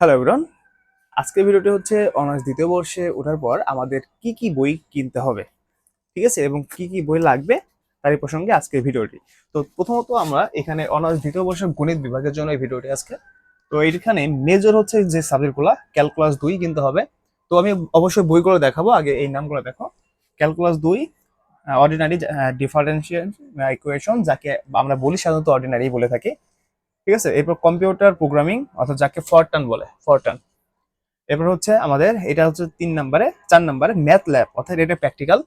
Hello everyone আজকের ভিডিওটি হচ্ছে অনার্স দ্বিতীয় বর্ষে ওঠার পর আমাদের কি কি বই কিনতে হবে, ঠিক আছে? এবং কি কি বই লাগবে তারই প্রসঙ্গে আজকের ভিডিওটি। তো প্রথমত আমরা এখানে অনার্স দ্বিতীয় বর্ষের গণিত বিভাগের জন্য এই ভিডিওটি আজকে। তো এইখানে মেজর হচ্ছে যে সাবজেক্টগুলো ক্যালকুলাস দুই কিনতে হবে। তো আমি অবশ্যই বইগুলো দেখাবো, আগে এই নামগুলো দেখো। ক্যালকুলাস দুই অর্ডিনারি ডিফারেন্সিয়াল ইকুয়েশন যাকে আমরা বলি সাধারণত অর্ডিনারি বলে থাকি। ঠিক আছে? এরপর কম্পিউটার প্রোগ্রামিং অর্থাৎ যাকে ফরটান বলে ফরটান এরপর হচ্ছে আমাদের, এটা হচ্ছে তিন নম্বরে, চার নম্বরে ম্যাথ ল্যাব অর্থাৎ এটা প্র্যাকটিক্যাল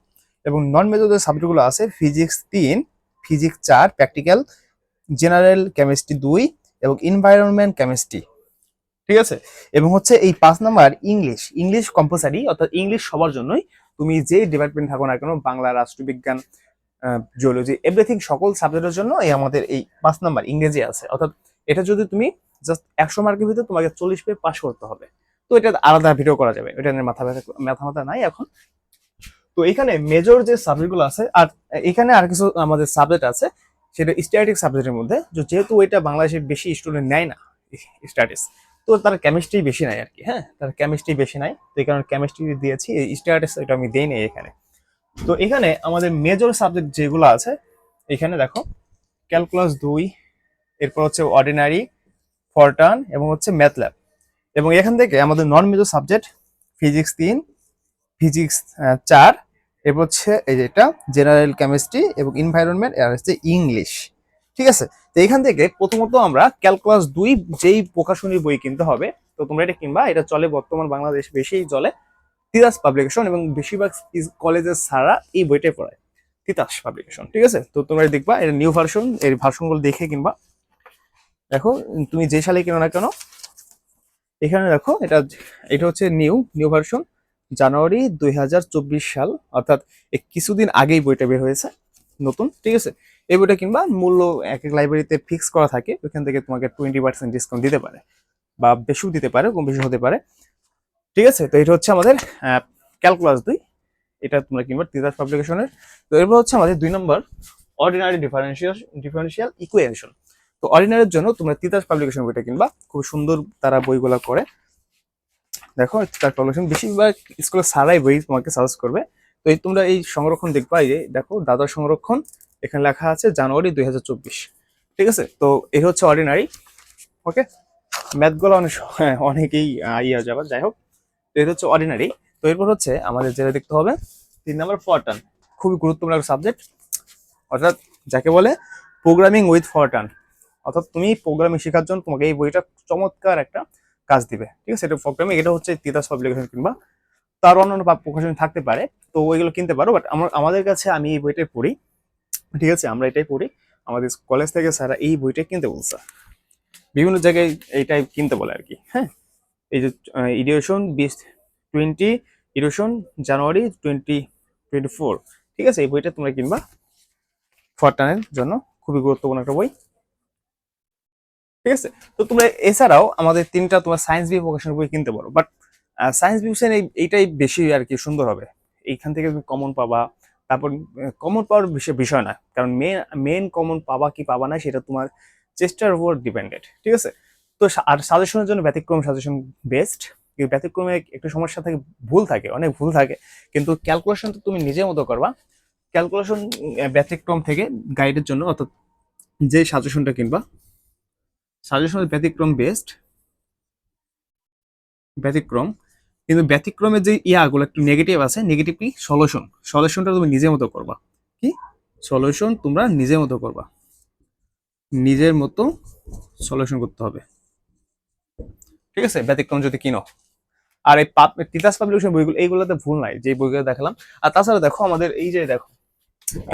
এবং নন মেজর সাবজেক্টগুলো আছে ফিজিক্স তিন ফিজিক্স চার প্র্যাকটিক্যাল জেনারেল কেমিস্ট্রি দুই, এবং এনভায়রনমেন্ট কেমিস্ট্রি ঠিক আছে? এবং হচ্ছে এই পাঁচ নাম্বার ইংলিশ ইংলিশ কম্পালসারি অর্থাৎ ইংলিশ সবার জন্যই তুমি যে ডিপার্টমেন্ট থাকো না কেন, বাংলা, রাষ্ট্রবিজ্ঞান জিওলজি এভরিথিং সকল সাবজেক্টের জন্য এই আমাদের এই পাঁচ নাম্বার ইংরেজি আছে। অর্থাৎ এটা যদি তুমি জাস্ট একশো মার্কের ভিতরে তোমাকে চল্লিশ পেয়ে পাস করতে হবে। তো এটা আলাদা ভিডিও করা যাবে। এটা নিয়ে মাথা ব্যথা মাথা মাথা নাই এখন। তো এখানে মেজর যে সাবজেক্টগুলো আছে, আর এখানে আর কিছু আমাদের সাবজেক্ট আছে, সেটা স্ট্যাটিক সাবজেক্টের মধ্যে। যেহেতু এটা বাংলাদেশে বেশি স্টুডেন্ট নেয় না স্ট্যাটিস তো তার কেমিস্ট্রি বেশি নাই আর কি হ্যাঁ? তার কেমিস্ট্রি বেশি নাই। তো এই কারণে কেমিস্ট্রি দিয়েছি, এই স্ট্যাটিস এটা আমি দেই নাই এখানে। তো এখানে আমাদের মেজর সাবজেক্ট যেগুলো আছে, এখানে দেখো ক্যালকুলাস দুই এরপর হচ্ছে অর্ডিনারি ফরটান এবং হচ্ছে ম্যাথ ল্যাব এবং এখান থেকে আমাদের নন মেজর সাবজেক্ট ফিজিক্স তিন ফিজিক্স চার, এরপর হচ্ছে এই যেটা জেনারেল কেমিস্ট্রি এবং এনভায়রনমেন্ট আর হচ্ছে ইংলিশ ঠিক আছে? তো এখান থেকে প্রথমত আমরা ক্যালকুলাস দুই যেই প্রকাশনীর বই কিনতে হবে, তো তোমরা এটা কিনবা। এটা চলে বর্তমান বাংলাদেশ বেশি চলে। তিতাস পাবলিকেশন এবং বেশিরভাগ কলেজের সারা এই বইটাই পড়ায়। তিতাস পাবলিকেশন ঠিক আছে? তো তোমরা দেখবা, এটা নিউ ভার্সন এর ভার্সনগুলো দেখে কিনবা। দেখো, তুমি যে সালে কিনো না কেন, এখানে দেখো, এটা এটা হচ্ছে নিউ নিউ ভার্সন, জানুয়ারি দুই হাজার চব্বিশ সাল, অর্থাৎ কিছুদিন আগেই বইটা বের হয়েছে, নতুন, ঠিক আছে? এই বইটা কিংবা মূল্য এক এক লাইব্রেরিতে ফিক্স করা থাকে ওইখান থেকে তোমাকে টোয়েন্টি পার্সেন্ট ডিসকাউন্ট দিতে পারে, বা বেশিও দিতে পারে, কম বেশি হতে পারে, ঠিক আছে? তো এটা হচ্ছে আমাদের ক্যালকুলাস দুই, এটা তোমরা কিনবা তিতাস পাবলিকেশনের তো এরপর হচ্ছে আমাদের দুই নম্বর অর্ডিনারি ডিফারেন্সিয়াল ডিফারেন্সিয়াল ইকুয়েশন তো অর্ডিনারির জন্য তোমরা তিতাস পাবলিকেশন বইটা কিনবা। খুব সুন্দর তারা বইগুলো করে। দেখো তিতাস পাবলিকেশন বেশিরভাগ স্কুলে সারাই বই তোমাকে সাজেস্ট করবে। তো এই তোমরা এই সংরক্ষণ দেখবা এই দেখো দাদা সংরক্ষণ এখানে লেখা আছে জানুয়ারি দুই হাজার চব্বিশ। ঠিক আছে? তো এই হচ্ছে অর্ডিনারি ওকে ম্যাথগুলো অনেক হ্যাঁ, অনেকেই ইয়ে যাবে যাই হোক। তো এটা হচ্ছে অর্ডিনারি তো এরপর হচ্ছে আমাদের যেটা দেখতে হবে তিন নম্বর ফরটান খুবই গুরুত্বপূর্ণ একটা সাবজেক্ট অর্থাৎ যাকে বলে প্রোগ্রামিং উইথ ফরটান অর্থাৎ তুমি প্রোগ্রামিং শেখার জন্য তোমাকে এই বইটা চমৎকার একটা কাজ দিবে। ঠিক আছে? এটা প্রোগ্রামিং এটা হচ্ছে তিতাস পাবলিকেশন কিংবা তার অন্যান্য প্রকাশন থাকতে পারে। তো ওইগুলো কিনতে পারো বাট আমার, আমাদের কাছে আমি এই বইটাই পড়ি। ঠিক আছে? আমরা এটাই পড়ি। আমাদের কলেজ থেকে স্যারা এই বইটা কিনতে বলছে। বিভিন্ন জায়গায় এইটাই কিনতে বলে আর কি। হ্যাঁ? এই যে ইডিয়েশন বিশ twenty edition January twenty twenty four ঠিক আছে? এই বইটা তোমরা কিনবা। ফরটানের জন্য খুবই গুরুত্বপূর্ণ একটা বই। ঠিক আছে? তো তোমরা এছাড়াও আমাদের তিনটা তোমার সায়েন্স বি প্রকাশনের বই কিনতে পারো। বাট সায়েন্স বিউশন এইটাই বেশি আর কি সুন্দর হবে। এইখান থেকে তুমি কমন পাবা। তারপর কমন পাওয়ার বিষয় বিষয় না কারণ মেন মেন কমন পাবা কি পাবা না সেটা তোমার চেষ্টার উপর ডিপেন্ডেড ঠিক আছে? তো আর সাজেশনের জন্য ব্যতিক্রম সাজেশন বেস্ট ব্যতিক্রমে একটু সমস্যা থাকে, ভুল থাকে, অনেক ভুল থাকে। কিন্তু ক্যালকুলেশন তো তুমি নিজের মতো করবা। ক্যালকুলেশন ব্যতিক্রম থেকে গাইডের জন্য, অর্থাৎ যে সাজেশনটা কিনবা সাজেশনের ব্যতিক্রম বেস্ট ব্যতিক্রম, কিন্তু ব্যতিক্রমের যে ইয়াগুলো একটু নেগেটিভ আছে নেগেটিভ কি? সলিউশন সলিউশনটা তুমি নিজের মতো করবা। কি? সলিউশন তোমরা নিজের মতো করবা। নিজের মতো সলিউশন করতে হবে। ঠিক আছে? ব্যতিক্রম যদি কিনো। আর এই তিতাস পাবলিকেশন বইগুলো, এইগুলোতে ভুল নাই, যে বইগুলো দেখালাম। আর তাছাড়া দেখো আমাদের এই যে দেখো,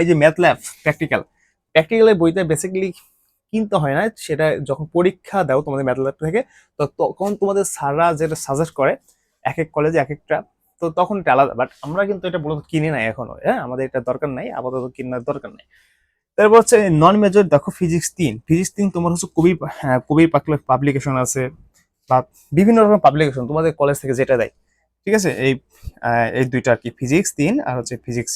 এই যে ম্যাথ ল্যাব প্র্যাকটিক্যাল প্র্যাকটিক্যালের বইটা বেসিক্যালি কিনতে হয় না, সেটা যখন পরীক্ষা দাও তোমাদের ম্যাথ থেকে, তো তখন তোমাদের স্যাররা যেটা সাজেস্ট করে, এক এক কলেজে এক একটা, তো তখন এটা আলাদা। বাট আমরা কিন্তু এটা মূলত কিনি নাই এখনও হ্যাঁ? আমাদের এটা দরকার নাই, আপাতত কেনার দরকার নাই। তারপর হচ্ছে নন মেজর দেখো ফিজিক্স তিন। ফিজিক্স তিন তোমার হচ্ছে কবি কবির পাবলিকেশন আছে, বা বিভিন্ন রকম পাবলিকেশন তোমাদের কলেজ থেকে যেটা দেয়। ঠিক আছে? এই এই দুইটা আর কি ফিজিক্স তিন আর হচ্ছে ফিজিক্স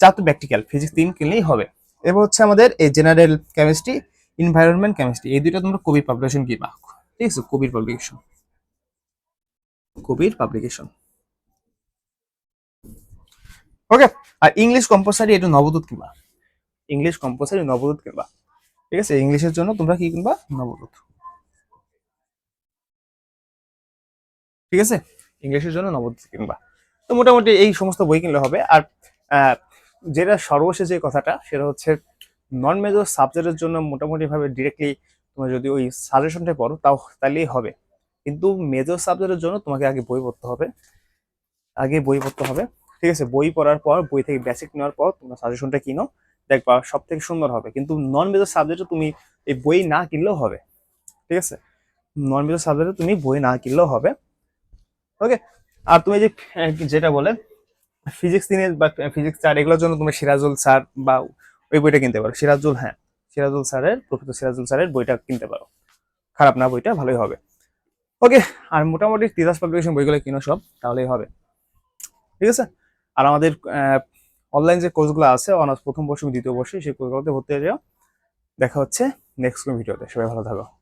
চার তো প্র্যাকটিক্যাল ফিজিক্স তিন কিনলেই হবে। এবার হচ্ছে আমাদের এই জেনারেল কেমিস্ট্রি এনভায়রনমেন্ট কেমিস্ট্রি এই দুইটা তোমরা কবির পাবলিকেশন কিনবা ঠিক আছে, Kabir publication Kabir publication okay আর ইংলিশ কম্পালসারি এটা নবদূত কিনবা ইংলিশ কম্পালসারি নবদূত কিনবা ঠিক আছে ইংলিশের জন্য তোমরা কি কিনবা? নবদূত। ঠিক আছে ইংলিশের জন্য নবদূত কিনবা। তো মোটামুটি এই সমস্ত বই কিনলে হবে। আর যেটা সর্বশেষ যে কথাটা, সেটা হচ্ছে নন মেজর সাবজেক্টের জন্য মোটামুটিভাবে ডিরেক্টলি তোমরা যদি ওই সাজেশনটা পড়ো তাও তাহলেই হবে। কিন্তু মেজর সাবজেক্টের জন্য তোমাকে আগে বই পড়তে হবে। আগে বই পড়তে হবে। ঠিক আছে? বই পড়ার পর, বই থেকে বেসিক নেওয়ার পর তোমরা সাজেশনটা কিনো। দেখবা সব থেকে সুন্দর হবে। কিন্তু নন মেজর সাবজেক্টে তুমি এই বই না কিনলেও হবে। ঠিক আছে? নন মেজর সাবজেক্টে তুমি বই না কিনলেও হবে। ওকে আর তুমি যে যেটা বলে ফিজিক্স তিনে বা ফিজিক্স চার এগুলোর জন্য তুমি সিরাজুল স্যার বা ওই বইটা কিনতে পারো। সিরাজুল হ্যাঁ সিরাজুল স্যারের, প্রকৃত সিরাজুল স্যারের বইটা কিনতে পারো। খারাপ না বইটা, ভালোই হবে। ওকে, আর মোটামুটি তিতাস পাবলিকেশন বইগুলো কিনো সব, তাহলেই হবে। ঠিক আছে? আর আমাদের অনলাইন যে কোর্সগুলো আছে, অনার্স প্রথম বর্ষ দ্বিতীয় বর্ষে, সেই কোর্সগুলোতে ভর্তি হয়ে যাও। দেখা হচ্ছে নেক্সট কোনো ভিডিওতে। সবাই ভালো থাকো।